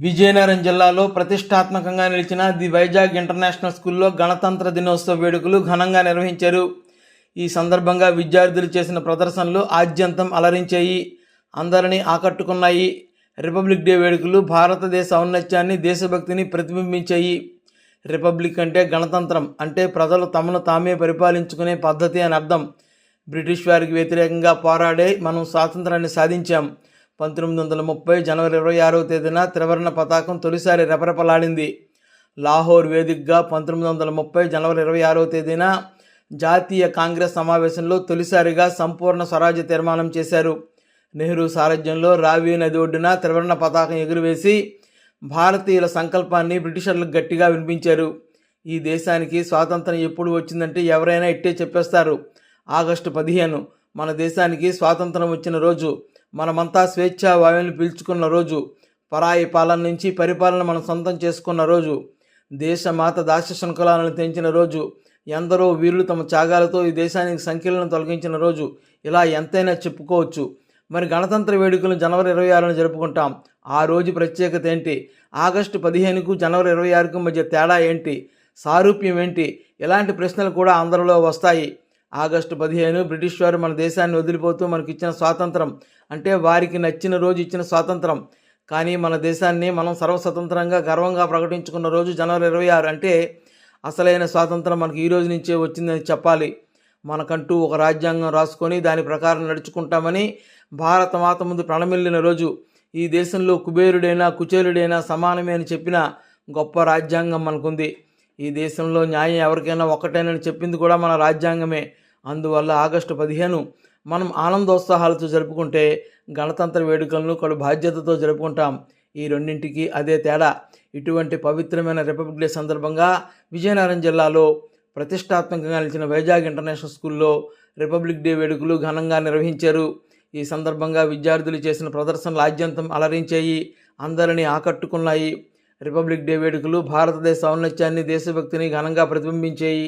విజయనగరం జిల్లాలో ప్రతిష్టాత్మకంగా నిలిచిన ది వైజాగ్ ఇంటర్నేషనల్ స్కూల్లో గణతంత్ర దినోత్సవ వేడుకలు ఘనంగా నిర్వహించారు. ఈ సందర్భంగా విద్యార్థులు చేసిన ప్రదర్శనలు ఆద్యంతం అలరించాయి. అందరినీ ఆకట్టుకున్నాయి. రిపబ్లిక్ డే వేడుకలు భారతదేశ ఔన్నత్యాన్ని దేశభక్తిని ప్రతిబింబించాయి. రిపబ్లిక్ అంటే గణతంత్రం అంటే ప్రజలు తమను తామే పరిపాలించుకునే పద్ధతి అని అర్థం. బ్రిటిష్ వారికి వ్యతిరేకంగా పోరాడే మనం స్వాతంత్రాన్ని సాధించాం. పంతొమ్మిది వందల ముప్పై జనవరి ఇరవై ఆరవ తేదీన త్రివర్ణ పతాకం తొలిసారి రెపరెపలాడింది. లాహోర్ వేదికగా పంతొమ్మిది వందల ముప్పై జనవరి ఇరవై ఆరవ తేదీన జాతీయ కాంగ్రెస్ సమావేశంలో తొలిసారిగా సంపూర్ణ స్వరాజ్య తీర్మానం చేశారు. నెహ్రూ సారథ్యంలో రావి నది ఒడ్డున త్రివర్ణ పతాకం ఎగురవేసి భారతీయుల సంకల్పాన్ని బ్రిటిషర్లకు గట్టిగా వినిపించారు. ఈ దేశానికి స్వాతంత్రం ఎప్పుడు వచ్చిందంటే ఎవరైనా ఇట్టే చెప్పేస్తారు. ఆగస్టు పదిహేను మన దేశానికి స్వాతంత్రం వచ్చిన రోజు మనమంతా స్వేచ్ఛా వాయువుని పీల్చుకున్న రోజు పరాయి పాలన నుంచి పరిపాలన మనం సొంతం చేసుకున్న రోజు దేశమాత దాస్య శృంఖలాలను తెంచిన రోజు ఎందరో వీరులు తమ త్యాగాలతో ఈ దేశానికి సంఖ్యలను తొలగించిన రోజు ఇలా ఎంతైనా చెప్పుకోవచ్చు. మరి గణతంత్ర వేడుకలను జనవరి ఇరవై ఆరున జరుపుకుంటాం. ఆ రోజు ప్రత్యేకత ఏంటి? ఆగస్టు పదిహేనుకు జనవరి ఇరవై ఆరుకు మధ్య తేడా ఏంటి? సారూప్యం ఏంటి? ఇలాంటి ప్రశ్నలు కూడా అందరిలో వస్తాయి. ఆగస్టు పదిహేను బ్రిటిష్ వారు మన దేశాన్ని వదిలిపోతూ మనకి ఇచ్చిన స్వాతంత్రం. అంటే వారికి నచ్చిన రోజు ఇచ్చిన స్వాతంత్రం. కానీ మన దేశాన్ని మనం సర్వస్వతంత్రంగా గర్వంగా ప్రకటించుకున్న రోజు జనవరి ఇరవై ఆరు. అంటే అసలైన స్వాతంత్రం మనకి ఈ రోజు నుంచే వచ్చిందని చెప్పాలి. మనకంటూ ఒక రాజ్యాంగం రాసుకొని దాని ప్రకారం నడుచుకుంటామని భారత మాత ముందు ప్రణమిల్లిన రోజు ఈ దేశంలో కుబేరుడైనా కుచేలుడైనా సమానమే అని చెప్పిన గొప్ప రాజ్యాంగం మనకుంది. ఈ దేశంలో న్యాయం ఎవరికైనా ఒక్కటేనని చెప్పింది కూడా మన రాజ్యాంగమే. అందువల్ల ఆగస్టు పదిహేను మనం ఆనందోత్సాహాలతో జరుపుకుంటే గణతంత్ర వేడుకలను కడు బాధ్యతతో జరుపుకుంటాం. ఈ రెండింటికి అదే తేడా. ఇటువంటి పవిత్రమైన రిపబ్లిక్ డే సందర్భంగా విజయనగరం జిల్లాలో ప్రతిష్టాత్మకంగా నిలిచిన వైజాగ్ ఇంటర్నేషనల్ స్కూల్లో రిపబ్లిక్ డే వేడుకలు ఘనంగా నిర్వహించారు. ఈ సందర్భంగా విద్యార్థులు చేసిన ప్రదర్శనలు ఆద్యంతం అలరించాయి. అందరినీ ఆకట్టుకున్నాయి. రిపబ్లిక్ డే వేడుకలు భారతదేశ ఔన్నత్యాన్ని దేశభక్తిని ఘనంగా ప్రతిబింబించాయి.